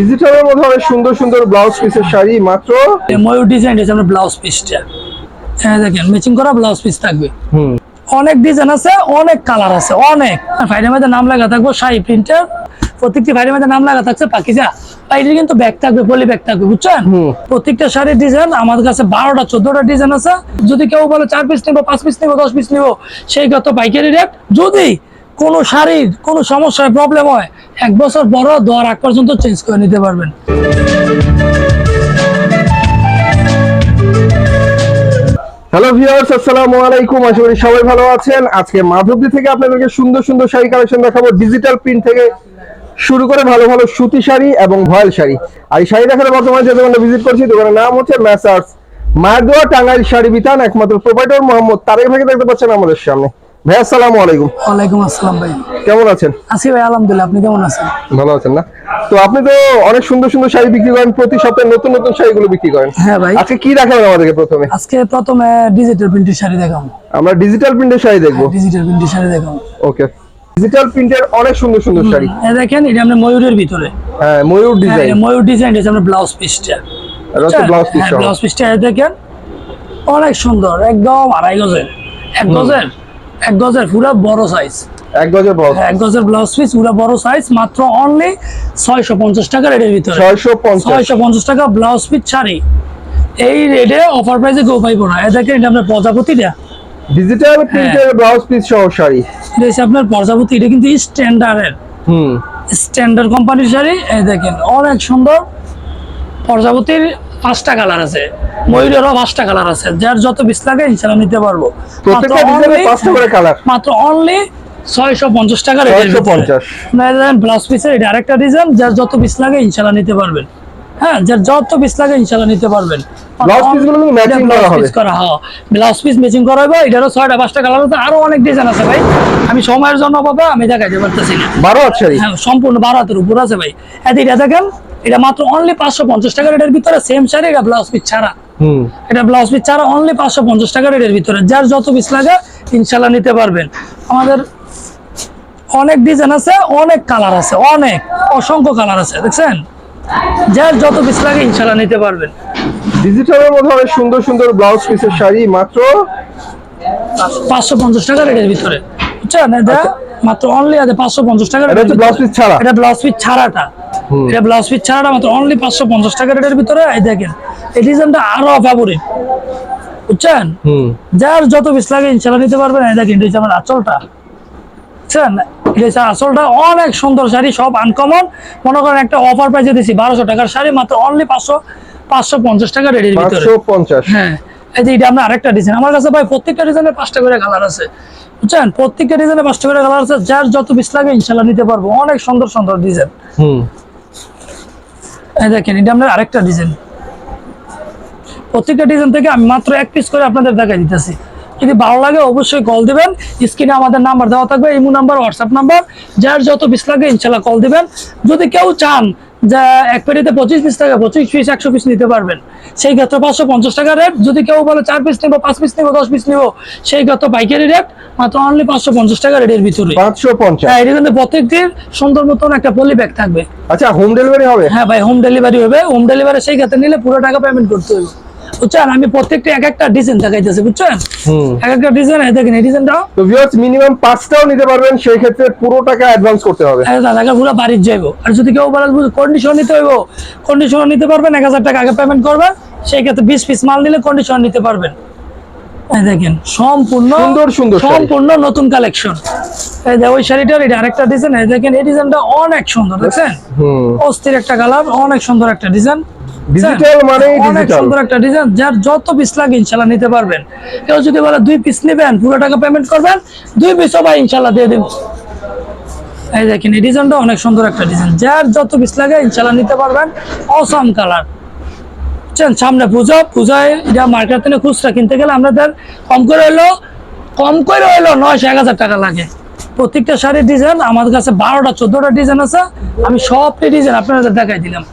ডিজিটালের মধ্যে অনেক সুন্দর সুন্দর ব্লাউজ পিসের শাড়ি মাত্র? ময়ূর ডিজাইন আছে আপনার ব্লাউজ পিসটা হ্যাঁ দেখেন ম্যাচিং করা ব্লাউজ পিস থাকবে। হুম। অনেক ডিজাইন আছে অনেক কালার আছে অনেক। ফাইডের মধ্যে নাম লাগা থাকব শাড়ি প্রিন্টার প্রত্যেকটি ফাইডের মধ্যে নাম লাগা থাকছে পাকিজা। বাইরে কিন্তু ব্যাগ থাকবে পলি ব্যাগ থাকবে বুঝছেন। প্রত্যেকটা শাড়ির ডিজাইন আমাদের কাছে বারোটা চোদ্দটা ডিজাইন আছে। যদি কেউ বলে চার পিস নিবো পাঁচ পিস নিবো দশ পিস নিবো সেই কত পাইকারি রেট যদি কোনো শাড়ির কোনো সমস্যায় প্রবলেম হয়, এক বছর বড় দর আগ পর্যন্ত চেঞ্জ করে নিতে পারবেন। হ্যালো ভিউয়ার্স আসসালামু আলাইকুম, আশা করি সবাই ভালো আছেন। আজকে মাধবদী থেকে আপনাদেরকে সুন্দর সুন্দর শাড়ি কালেকশন দেখাবো। ডিজিটাল প্রিন্ট থেকে শুরু করে ভালো ভালো সুতি শাড়ি এবং ভয়েল শাড়ি। আর এই শাড়ি দেখাতে বর্তমানে যে দোকানটা ভিজিট করছি, দোকানের নাম হচ্ছে ম্যাসার্স মারদোয়া টাঙ্গাইল শাড়ি বিতান, একমাত্র প্রোপাইটর মোহাম্মদ তারেক ভাইকে দেখতে পাচ্ছেন আমাদের সামনে। ভাই আসসালামু আলাইকুম। ওয়ালাইকুম আসসালাম ভাই। কেমন আছেন? আছি ভাই আলহামদুলিল্লাহ আপনি কেমন আছেন? ভালো আছেন না? তো আপনি তো অনেক সুন্দর সুন্দর শাড়ি বিক্রি করেন প্রতি সপ্তাহে নতুন নতুন শাড়িগুলো বিক্রি করেন। হ্যাঁ ভাই। আজকে কি দেখাবেন আমাদেরকে প্রথমে? আজকে প্রথমে ডিজিটাল প্রিন্টের শাড়ি দেখাবো। আমরা ডিজিটাল প্রিন্টের শাড়ি দেখব। ডিজিটাল প্রিন্টের শাড়ি দেখাবো। ওকে ডিজিটাল প্রিন্টের অনেক সুন্দর সুন্দর শাড়ি। এই দেখেন এটা আমরা ময়ূরের ভিতরে। হ্যাঁ ময়ূর হ্যাঁ, ডিজাইন ময়ূর ডিজাইন এটা আমরা ব্লাউজ পিসটা ব্লাউজ পিস ব্লাউজ পিসটা দেখেন অনেক সুন্দর একদম আড়াই গজের। এক গজের? এক গজের পুরো বড় সাইজ এক গজের ব্লাউজ এক গজের ব্লাউজ পিস পুরো বড় সাইজ মাত্র অনলি ছয়শো পঞ্চাশ টাকা রেটের ভিতরে। ছয়শো পঞ্চাশ। ছয়শো পঞ্চাশ টাকা ব্লাউজ পিস শাড়ি। এই রেটে অফার প্রাইসে কেউ পাইবো না দেখেন এটা আপনার প্রজাপতিটা। ডিজিটাল প্রিন্টের ব্লাউজ পিস সহ শাড়ি। এটা আপনার প্রজাপতি এটা কিন্তু স্ট্যান্ডার্ডের হুম। স্ট্যান্ডার্ড কোম্পানির শাড়ি। এই দেখেন অনেক সুন্দর প্রজাপতির পাঁচটা কালার আছে। ময়ূরেরও পাঁচটা কালার আছে। যার যত বিশ লাগে ইনশাল্লাহ নিতে পারব। মাত্র অনলি ছয়শো পঞ্চাশ টাকা ব্লাউজ পিসের এটা আরেকটা ডিজাইন যার যত পিস লাগে ইনশাল্লাহ নিতে পারবেন। হ্যাঁ যার যত পিস লাগে ইনশাল্লাহ নিতে পারবেন। হয়। ব্লাউজ পিস ম্যাচিং করা হবে এটারও ছয়টা পাঁচটা কালার আছে। আরও অনেক ডিজাইন আছে ভাই। আমি সময়ের জন্য বাবা আমি দেখাইতে পারতেছি না। বারো হ্যাঁ সম্পূর্ণ বারো হাতের উপর আছে ভাই। এটা দেখেন এটা মাত্র অনলি পাঁচশো পঞ্চাশ টাকা রেটের ভিতরে সেম শাড়ি এটা ব্লাউজ পিস ছাড়া। এটা ব্লাউজ পিস ছাড়া অনলি পাঁচশো পঞ্চাশ টাকা রেটের ভিতরে। যার যত পিস লাগে ইনশাল্লাহ নিতে পারবেন। আমাদের অনেক ডিজাইন আছে অনেক কালার আছে অনেক অসংখ্য কালার আছে দেখছেন? যার যত পিস লাগে ইনশাল্লাহ নিতে পারবেন। ডিজিটালের মধ্যে অনেক সুন্দর সুন্দর ব্লাউজ পিসের শাড়ি মাত্র? পাঁচশো পঞ্চাশ টাকা রেটের ভিতরে। বুঝছেন? এটা মাত্র অনলি আছে পাঁচশো পঞ্চাশ টাকা এটা ব্লাউজ পিস ছাড়া। এটা ব্লাউজ পিস ছাড়াটা। এটা ব্লাউজ পিস ছাড়াটা মাত্র অনলি পাঁচশো পঞ্চাশ টাকা রেটের ভিতরে এই দেখেন এই ডিজাইনটা আরও ফেভারিট বুঝছেন? যার যত পিস লাগে ইনশাল্লাহ নিতে পারবেন। এই দেখেন এটা হচ্ছে আমার আঁচলটা বুঝছেন? এটা হচ্ছে অনেক সুন্দর শাড়ি সব আনকমন মনে করেন একটা অফার প্রাইসে দিছি বারোশো টাকার শাড়ি মাত্র অনলি পাঁচশো পাঁচশো পঞ্চাশ টাকা রেটের ভিতরে। হ্যাঁ এই যে এটা আমরা আরেকটা ডিজাইন আমার কাছে ভাই প্রত্যেকটা ডিজাইনের পাঁচটা করে কালার আছে বুঝছেন? প্রত্যেকটা ডিজাইনে পাঁচটা করে কালার আছে যার যত পিস লাগে ইনশাল্লাহ নিতে পারব। অনেক সুন্দর সুন্দর ডিজাইন দেখেন, এটা আমরা আরেকটা ডিজাইন প্রত্যেকটা ডিজাইন থেকে আমি মাত্র এক পিস করে আপনাদের দেখাই দিতেছি। যদি ভালো লাগে অবশ্যই কল দিবেন। স্ক্রিনে আমাদের নাম্বার দেওয়া থাকবে, ইমো নাম্বার হোয়াটসঅ্যাপ নাম্বার যার যত পিস লাগে, ইনশাল্লাহ কল দিবেন। যদি কেউ চান যে এক পেটিতে পঁচিশ পিস টাকা পঁচিশ পিস একশো পিস নিতে পারবেন। সেই ক্ষেত্রে পাঁচশো পঞ্চাশ টাকা রেট যদি কেউ বলে চার পিস নেব পাঁচ পিস নেব দশ পিস নেব সেই ক্ষেত্রে পাইকারি রেট মাত্র অনলি পাঁচশো পঞ্চাশ টাকা রেটের ভিতরে। পাঁচশো পঞ্চাশ। হ্যাঁ এটা কিন্তু প্রত্যেকটির সুন্দর মতন একটা পলি ব্যাগ থাকবে। আচ্ছা হোম ডেলিভারি হবে? হ্যাঁ ভাই হোম ডেলিভারি হবে। হোম ডেলিভারি সেই ক্ষেত্রে নিলে পুরো টাকা পেমেন্ট করতে হবে বুঝছেন? আমি প্রত্যেকটা এক একটা ডিজাইন দেখাইতেছি বুঝছেন? এক একটা ডিজাইন দেখেন এই ডিজাইনটা তো ভিউয়ার্স মিনিমাম পাঁচটাও নিতে পারবেন সেই ক্ষেত্রে পুরো টাকা অ্যাডভান্স করতে হবে। টাকা পুরো বাড়ির যাইবো আর যদি কেউ বলে কন্ডিশন নিতে হইব কন্ডিশন নিতে পারবেন এক হাজার টাকা আগে পেমেন্ট করবেন সেই ক্ষেত্রে বিশ পিস মাল নিলে কন্ডিশন নিতে পারবেন। এই দেখেন সম্পূর্ণ সুন্দর সুন্দর সম্পূর্ণ নতুন কালেকশন এই যে ওই শাড়িটার এটা আরেকটা ডিজাইন এই দেখেন এই ডিজাইনটা অনেক সুন্দর দেখছেন? অস্থির একটা কালার অনেক সুন্দর একটা ডিজাইন ডিজিটাল মানে অনেক সুন্দর একটা ডিজাইন যার যত পিস লাগে ইনশাল্লাহ নিতে পারবেন। কেউ যদি বলে দুই পিস নেবেন পুরো টাকা পেমেন্ট করবেন দুই পিসও ভাই ইনশাল্লাহ দিয়ে দেবো। এই দেখেন এই ডিজাইনটা অনেক সুন্দর একটা ডিজাইন যার যত পিস লাগে ইনশাল্লাহ নিতে পারবেন। অসম কালার বুঝছেন? সামনে পুজো পূজায় এটা মার্কেট থেকে খুচরা কিনতে গেলে আমাদের কম করে হইল কম করে হইল নয়শো এক হাজার টাকা লাগে। প্রত্যেকটা শাড়ির ডিজাইন আমাদের কাছে বারোটা চোদ্দটা ডিজাইন আছে। আমি সবটি ডিজাইন আপনাদের দেখাই দিলাম।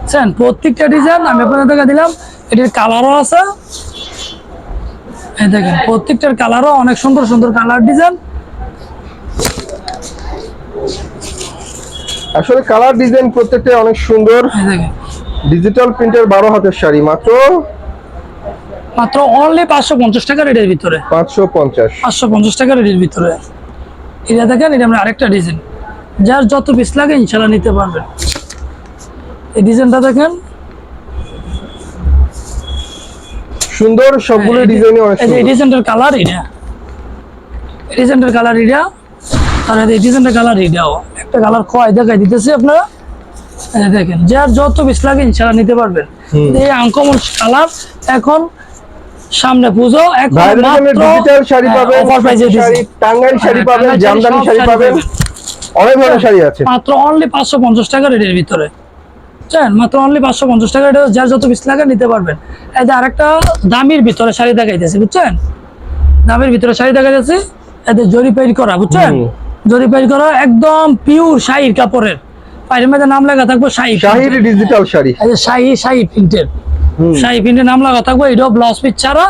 বুঝছেন প্রত্যেকটা ডিজাইন আমি আপনাদের দেখা দিলাম। এটার কালারও আছে। এই দেখেন প্রত্যেকটার কালারও অনেক সুন্দর সুন্দর কালার ডিজাইন আসলে কালার ডিজাইন প্রত্যেকটা অনেক সুন্দর। ডিজিটাল প্রিন্টের বারো হাতের শাড়ি মাত্র মাত্র অনলি পাঁচশো পঞ্চাশ টাকা রেটের ভিতরে। পাঁচশো পঞ্চাশ। পাঁচশো পঞ্চাশ টাকা রেটের ভিতরে। এটা দেখেন এটা আমরা আরেকটা ডিজাইন যার যত পিস লাগে ইনশাল্লাহ নিতে পারবেন এই ডিজাইনটা দেখেন। সুন্দর সবগুলো ডিজাইনই অনেক এই ডিজাইনটার কালার এটা। এই ডিজাইনটার কালার এটা। আর এই ডিজাইনটার কালার এটাও। একটা কালার খোয়াই দেখাই দিতেছি আপনারা। এই দেখেন যার যত পিস লাগে ইনশাল্লাহ নিতে পারবেন। এই আনকমন কালার এখন সামনে পুজো এখন ডিজিটাল শাড়ি হ্যাঁ, পাবেন offer price শাড়ি টাঙ্গাইল শাড়ি হ্যাঁ, পাবেন জামদানি শাড়ি শাড়ি পাবেন। পাবেন। অনেক ধরনের শাড়ি আছে। মাত্র অনলি পাঁচশো পঞ্চাশ টাকা রেটের ভিতরে। বুঝছেন মাত্র অনলি পাঁচশো পঞ্চাশ টাকা রেটে যার যত পিস লাগে নিতে পারবেন। এই যে আরেকটা দামির ভিতরে শাড়ি দেখাইতেছি বুঝছেন? দামের ভিতরে শাড়ি দেখাইতেছি এতে জরি পেরি করা বুঝছেন? হুম। জরি পেরি করা একদম পিওর শাহির কাপড়ের। পায়ের মধ্যে নাম লেখা থাকব শাহি শাহির ডিজিটাল শাড়ি। শাহি শাহি প্রিন্টের। শাহি প্রিন্টের নাম লাগা থাকব এটাও ব্লাউজ পিস ছাড়া।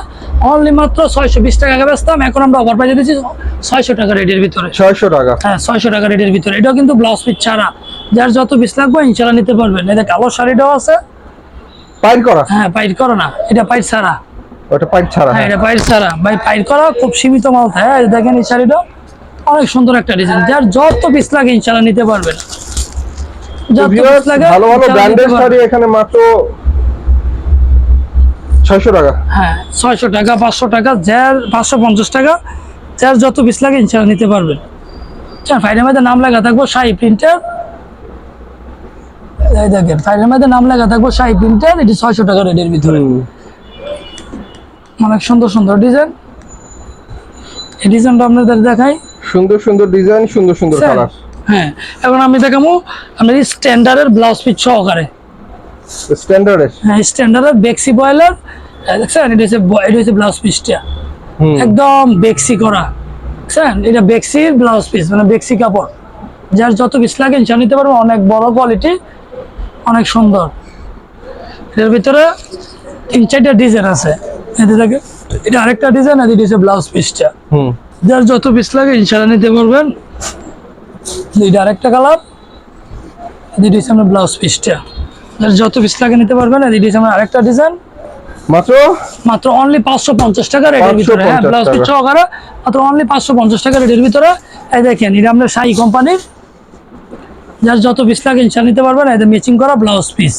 অনলি মাত্র ছয়শো বিশ টাকা বেচতাম এখন আমরা অফার দিচ্ছি ছয়শো টাকা রেটের ভিতরে। ছয়শো টাকা। হ্যাঁ ছয়শো টাকা রেটের ভিতরে। এটাও কিন্তু ব্লাউজ পিস ছাড়া। যার যত পিস লাগবে ইনশাল্লাহ নিতে পারবেন। এটা কালো শাড়িটাও আছে। পাইর করা? হ্যাঁ পাইট করো না এটা পাইট ছাড়া। ওটা পাইর ছাড়া হ্যাঁ হ্যাঁ। এটা পাইট ছাড়া। ভাই পাইট করা খুব সীমিত মাল থাকে হ্যাঁ, দেখেন এই শাড়িটা অনেক সুন্দর একটা ডিজাইন যার যত পিস লাগে ইনশাল্লাহ নিতে পারবেন। যত লাগে ভালো ভালো ব্র্যান্ডের শাড়ি এখানে মাত্র ছয়শো টাকা? হ্যাঁ ছয়শো টাকা পাঁচশো টাকা যার পাঁচশো পঞ্চাশ টাকা যার যত পিস লাগে ইনশাল্লাহ নিতে পারবেন আচ্ছা ফাইলের মধ্যে নাম লেখা থাকব শাহি প্রিন্টার এই দেখেন ফাইলের মধ্যে নাম লেখা থাকব শাহি প্রিন্টার এটি ছয়শো টাকা রেটের ভিতরে। অনেক সুন্দর সুন্দর ডিজাইন এই ডিজাইনটা আপনাদের দেখাই। সুন্দর সুন্দর ডিজাইন সুন্দর সুন্দর কালার হ্যাঁ এখন আমি দেখাবো আপনার স্ট্যান্ডার্ডের ব্লাউজ পিস সহকারে। স্ট্যান্ডার্ডের হ্যাঁ স্ট্যান্ডার্ডের বেক্সি বয়েলার দেখছেন? এটা হচ্ছে এটা হচ্ছে ব্লাউজ পিসটা একদম বেক্সি করা। বুঝছেন এটা বেক্সির ব্লাউজ পিস মানে বেক্সি কাপড়। যার যত পিস লাগে ইনশাল্লাহ নিতে পারব। অনেক বড় কোয়ালিটি অনেক সুন্দর। এর ভিতরে তিন চারটা ডিজাইন আছে। এতে দেখে এটা আরেকটা ডিজাইন আর এটা হচ্ছে ব্লাউজ পিসটা হুম। যার যত পিস লাগে ইনশাল্লাহ নিতে পারবেন। এটা আরেকটা কালার এটা হচ্ছে আমার ব্লাউজ পিসটা যত পিস লাগে নিতে পারবেন। হচ্ছে আমার আরেকটা ডিজাইন মাত্র? মাত্র অনলি পাঁচশো পঞ্চাশ টাকা রেটের ভিতরে হ্যাঁ 550 ব্লাউজ পিস। সহকারে মাত্র অনলি পাঁচশো পঞ্চাশ টাকা রেটের ভিতরে। এই দেখেন এটা আমরা শাহি কোম্পানির যার যত পিস লাগে ইনশাল নিতে পারবেন। এটা ম্যাচিং করা ব্লাউজ পিস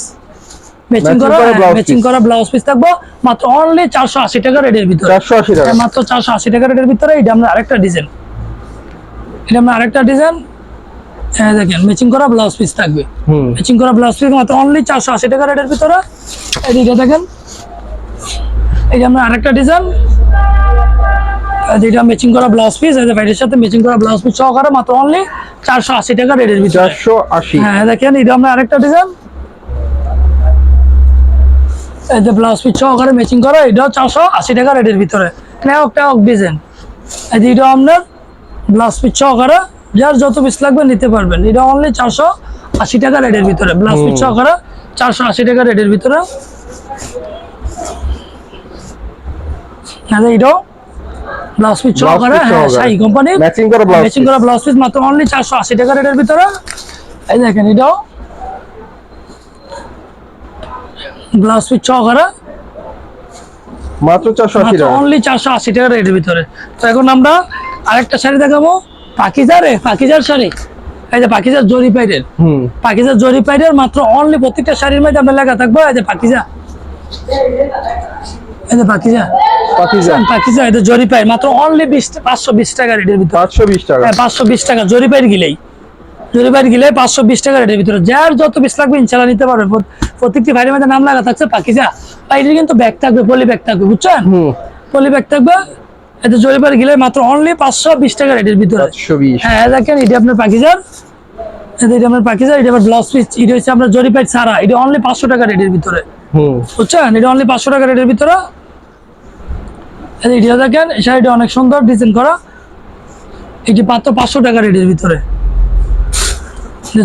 ম্যাচিং করা ম্যাচিং করা ব্লাউজ পিস থাকব মাত্র অনলি চারশো আশি টাকা রেটের ভিতরে। চারশো আশি টাকা। মাত্র চারশো আশি টাকা রেটের ভিতরে এটা আমরা আরেকটা ডিজাইন এটা আমরা আরেকটা ডিজাইন হ্যাঁ দেখেন ম্যাচিং করা ব্লাউজ পিস থাকবে। ম্যাচিং করা ব্লাউজ পিস মাত্র অনলি চারশো আশি টাকা রেটের ভিতরে। এদিকে দেখেন এই যে আমরা আরেকটা ডিজাইন যেটা ম্যাচিং করা ব্লাউজ পিস যে বাইরের সাথে ম্যাচিং করা ব্লাউজ পিস সহকারে মাত্র অনলি চারশো আশি টাকা রেটের ভিতরে। চারশো আশি। হ্যাঁ দেখেন এটা আমরা আরেকটা ডিজাইন এই যে ব্লাউজ পিস সহকারে ম্যাচিং করা এটাও চারশো আশি টাকা রেটের ভিতরে। ট্যাওক ট্যাওক ডিজাইন এই যে এটা আপনার ব্লাউজ পিস সহকারে যার যত পিস লাগবে নিতে পারবেন। এটা অনলি চারশো আশি টাকা রেটের ভিতরে। ব্লাউজ পিস সহকারে চারশো আশি টাকা রেটের ভিতরে। এটাও ব্লাউজ পিস সহকারে হ্যাঁ শাহি কোম্পানি করা ম্যাচিং করা ব্লাউজ পিস মাত্র অনলি চারশো আশি টাকা রেটের ভিতরে। এই দেখেন এটাও। ব্লাউজ পিস সহকারে। মাত্র চারশো আশি টাকা। অনলি চারশো আশি টাকা রেটের ভিতরে। তো এখন আমরা আরেকটা শাড়ি দেখাবো। পাকিজা রে পাকিজার শাড়ি। এই যে পাকিজার জরি পাইরের হুম। পাকিজার জরি পাইরের মাত্র অনলি প্রত্যেকটা শাড়ির মধ্যে আপনার লেখা থাকব এই যে পাকিজা। এই যে পাকিজা। পাকিজা। পাকিজা এটা জরি পাই মাত্র অনলি বিশ পাঁচশো বিশ টাকা রেটের ভিতরে। টাকা। হ্যাঁ টাকা জরি পাইর গিলেই। জরি পাইর গিলে পাঁচশো বিশ টাকা রেটের ভিতরে। যার যত বিশ লাগবে ইনশাল্লাহ নিতে পারবে। প্রত্যেকটি ভাইয়ের মধ্যে নাম লাগা থাকছে পাকিজা। বাইরের কিন্তু ব্যাগ থাকবে পলি ব্যাগ থাকবে বুঝছেন? পলি ব্যাগ থাকবে এতে জরি পাইর গিলে মাত্র অনলি পাঁচশো বিশ টাকা রেটের ভিতরে। হ্যাঁ দেখেন এটা আপনার পাকিজার। এটা এটা আপনার পাকিজার এটা আবার ব্লাউজ পিস এটা হচ্ছে আপনার ছাড়া। এটা অনলি পাঁচশো টাকা রেটের ভিতরে। বুঝছেন? এটা অনলি পাঁচশো টাকা রেটের ভিতরে। এটা দেখেন শাড়িটা অনেক সুন্দর ডিজাইন করা। এটি মাত্র পাঁচশো টাকা রেটের ভিতরে।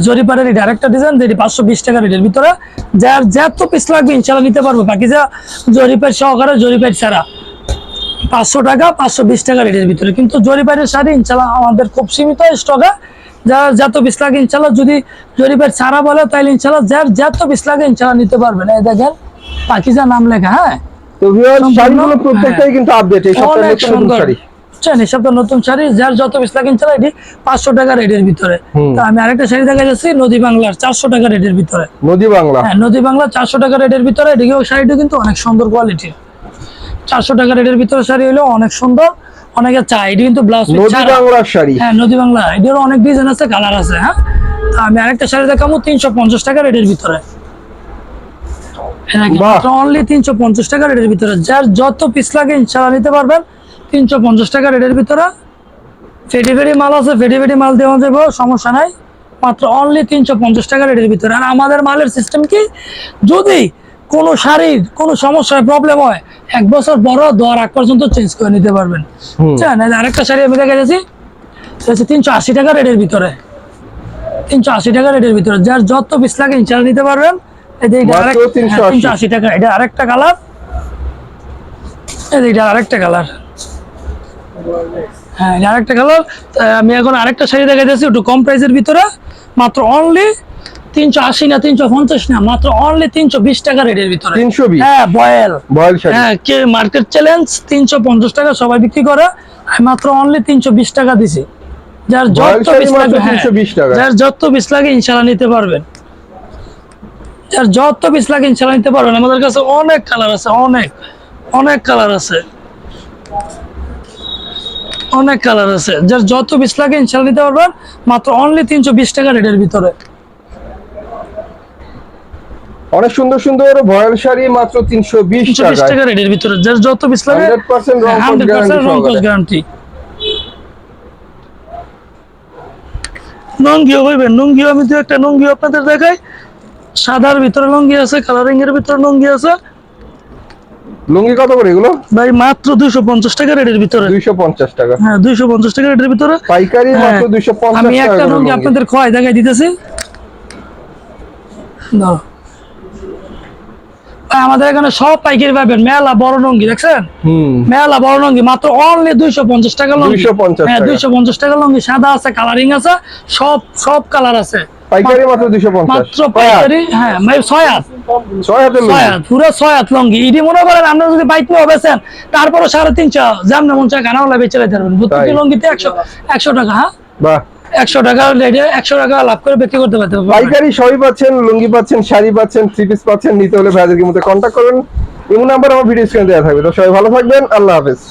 জরিপারের এটা আরেকটা ডিজাইন যেটি পাঁচশো বিশ টাকা রেটের ভিতরে। যার যত পিস লাগবে ইনশাল্লাহ নিতে পারব। বাকি যা জরিপার সহকারে জরিপার ছাড়া। পাঁচশো টাকা পাঁচশো বিশ টাকা রেটের ভিতরে। কিন্তু জরিপারের শাড়ি ইনশাল্লাহ আমাদের খুব সীমিত স্টকে যার যত পিস লাগে ইনশাল্লাহ যদি জরিপের ছাড়া বলে তাহলে ইনশাল্লাহ যার যত পিস লাগে ইনশাল্লাহ নিতে পারবেন এই দেখেন পাকিজা নাম লেখা হ্যাঁ? তো ভিউয়ার্স সম্পূর্ণ- শাড়িগুলো প্রত্যেকটাই কিন্তু আপডেট এই সপ্তাহে নতুন সুন্দর। শাড়ি। বুঝছেন? এই সপ্তাহ নতুন শাড়ি যার যত পিস লাগে ইনশাল্লাহ এটি পাঁচশো টাকা রেটের ভিতরে। আমি আরেকটা শাড়ি দেখা যাচ্ছি নদী বাংলার চারশো টাকা রেটের ভিতরে। নদী বাংলা। হ্যাঁ নদী বাংলা চারশো টাকা রেটের ভিতরে শাড়িটা কিন্তু অনেক সুন্দর কোয়ালিটির চারশো টাকা রেটের ভিতরে শাড়ি হলো অনেক সুন্দর। অনেকে চায় এটি কিন্তু ব্লাউজ শাড়ি। হ্যাঁ নদী বাংলা। এটিরও অনেক ডিজাইন আছে কালার আছে হ্যাঁ? তো আমি আরেকটা শাড়ি দেখাবো তিনশো পঞ্চাশ টাকা রেটের ভিতরে। অনলি তিনশো পঞ্চাশ টাকা রেটের ভিতরে। যার যত পিস লাগে ইনশাল্লাহ নিতে পারবেন। তিনশো পঞ্চাশ টাকা রেটের ভিতরে। ফেটি ফেটি মাল আছে ফেটি ফেটি মাল দেওয়া যাবে সমস্যা নাই। মাত্র অনলি তিনশো পঞ্চাশ টাকা রেটের ভিতরে। আর আমাদের মালের সিস্টেম কি? যদি কোনো শাড়ির কোনো সমস্যায় প্রবলেম হয় এক বছর বড় দর আগ পর্যন্ত চেঞ্জ করে নিতে পারবেন। বুঝছেন? আরেকটা শাড়ি আমি দেখা যাচ্ছি হচ্ছে তিনশো আশি টাকা রেটের ভিতরে। তিনশো আশি টাকা রেটের ভিতরে। যার যত পিস লাগে ইনশাল্লাহ নিতে পারবেন। এই যে এটা মাত্র আরেক- 380 হ্যাঁ, 380 টাকা। এটা আরেকটা কালার এটা আরেকটা কালার হ্যাঁ আরেকটা কালার আমি এখন আরেকটা শাড়ি দেখা যাচ্ছি একটু কম প্রাইসের ভিতরে। মাত্র অনলি তিনশো আশি না তিনশো পঞ্চাশ না মাত্র অনলি তিনশো বিশ টাকা রেটের ভিতরে। 320 হ্যাঁ বয়েল। বয়েল হ্যাঁ কে মার্কেট চ্যালেঞ্জ তিনশো পঞ্চাশ টাকা সবাই বিক্রি করে আমি মাত্র অনলি তিনশো বিশ টাকা দিছি। যার যত শাড়ি পিস লাগে হ্যাঁ, 320 টাকা। যার যত পিস লাগে ইনশাল্লাহ নিতে পারবেন। যার যত পিস লাগে ইনশাল্লাহ নিতে পারবেন। আমাদের কাছে অনেক কালার আছে অনেক অনেক কালার আছে। অনেক কালার আছে। যার যত পিস লাগে ইনশাল্লাহ নিতে পারবেন মাত্র অনলি তিনশো বিশ টাকা রেটের ভিতরে। অনেক সুন্দর সুন্দর ভয়েল শাড়ি মাত্র 320 তিনশো বিশ টাকায়। টাকা রেটের ভিতরে যার যত পিস লাগে 100% রং রং গ্যারান্টি নঙ্গিও ভাইবেন নঙ্গিও আমি তো একটা নঙ্গিও আপনাদের দেখাই। সাদার ভিতরে লঙ্গি আছে কালারিং এর ভিতরে লঙ্গি আছে। লুঙ্গি কত করে এগুলো? ভাই মাত্র দুইশো পঞ্চাশ টাকা রেটের ভিতরে। 250 টাকা। হ্যাঁ দুইশো পঞ্চাশ টাকা রেটের ভিতরে। পাইকারি হ্যাঁ, মাত্র 250 আমি একটা লুঙ্গি। আপনাদের খয় দেখাই দিতেছি দাও। আমাদের এখানে সব পাইকারি পাবেন। মেলা বড় লঙ্গি দেখছেন? মেলা বড় লঙ্গি মাত্র অনলি দুইশো পঞ্চাশ টাকা লঙ্গি। হ্যাঁ দুইশো পঞ্চাশ টাকা লঙ্গি সাদা আছে কালারিং আছে সব সব কালার আছে। পাইকারি মাত্র 250 মাত্র পাইকারি হ্যাঁ মানে হাত। হাতের হাত পুরো হাত ইডি মনে করেন আপনারা যদি বাইক নিয়ে বেছেন তারপরে সাড়ে তিনশো জাম না মন চায় কানাওয়ালা বেচে লাইতে পারবেন। প্রত্যেকটি লঙ্গিতে একশো একশো টাকা হ্যাঁ? বাহ। একশো টাকা রেটে একশো টাকা লাভ করে বিক্রি করতে পারতে পাইকারি সবই পাচ্ছেন, লুঙ্গি পাচ্ছেন, শাড়ি পাচ্ছেন থ্রি পিস পাচ্ছেন, নিতে হলে ভাইদেরকে মধ্যে কন্ট্যাক্ট করবেন ইমো নাম্বার আমার ভিডিও স্ক্রিনে দেওয়া থাকবে। তো সবাই ভালো থাকবেন, আল্লাহ হাফেজ।